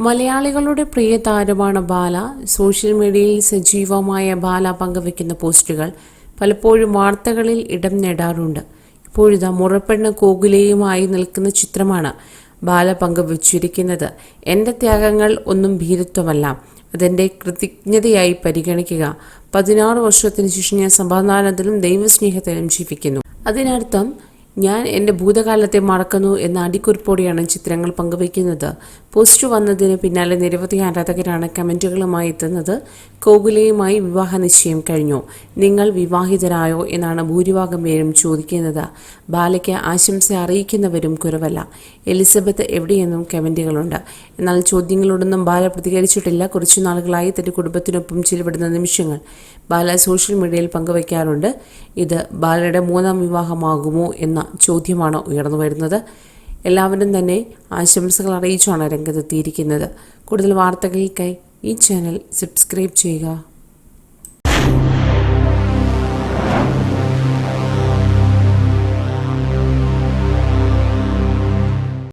മലയാളികളുടെ പ്രിയ താരമാണ് ബാല. സോഷ്യൽ മീഡിയയിൽ സജീവമായ ബാല പങ്കുവെക്കുന്ന പോസ്റ്റുകൾ പലപ്പോഴും വാർത്തകളിൽ ഇടം നേടാറുണ്ട്. ഇപ്പോഴിതാ മുറപ്പെണ്ണ കോകുലയുമായി നിൽക്കുന്ന ചിത്രമാണ് ബാല പങ്കുവച്ചിരിക്കുന്നത്. എന്റെ ത്യാഗങ്ങൾ ഒന്നും ഭീരത്വമല്ല. അതെന്റെ കൃതജ്ഞതയായി പരിഗണിക്കുക. പതിനാറ് വർഷത്തിന് ശേഷം ഞാൻ സമാധാനത്തിലും ദൈവസ്നേഹത്തിലും ജീവിക്കുന്നു. അതിനർത്ഥം ഞാൻ എന്റെ ഭൂതകാലത്തെ മറക്കുന്നു എന്ന അടിക്കുറിപ്പോടെയാണ് ചിത്രങ്ങൾ പങ്കുവയ്ക്കുന്നത്. പോസ്റ്റ് വന്നതിന് പിന്നാലെ നിരവധി ആരാധകരാണ് കമന്റുകളുമായി എത്തുന്നത്. കോകുലയുമായി വിവാഹ നിശ്ചയം കഴിഞ്ഞു. നിങ്ങൾ വിവാഹിതരായോ എന്നാണ് ഭൂരിഭാഗം പേരും ചോദിക്കുന്നത്. ബാലയ്ക്ക് ആശംസ അറിയിക്കുന്നവരും കുറവല്ല. എലിസബത്ത് എവിടെയെന്നും കമന്റുകളുണ്ട്. എന്നാൽ ചോദ്യങ്ങളോടൊന്നും ബാല പ്രതികരിച്ചിട്ടില്ല. കുറച്ചു നാളുകളായി തന്റെ കുടുംബത്തിനൊപ്പം ചിലവിടുന്ന നിമിഷങ്ങൾ ബാല സോഷ്യൽ മീഡിയയിൽ പങ്കുവയ്ക്കാറുണ്ട്. ഇത് ബാലയുടെ മൂന്നാം വിവാഹമാകുമോ എന്ന ചോദ്യമാണ് ഉയർന്നു വരുന്നത്. എല്ലാവരും തന്നെ ആശംസകൾ അറിയിച്ചാണ് രംഗത്തെത്തിയിരിക്കുന്നത്. കൂടുതൽ വാർത്തകൾക്കായി ഈ ചാനൽ സബ്സ്ക്രൈബ് ചെയ്യുക.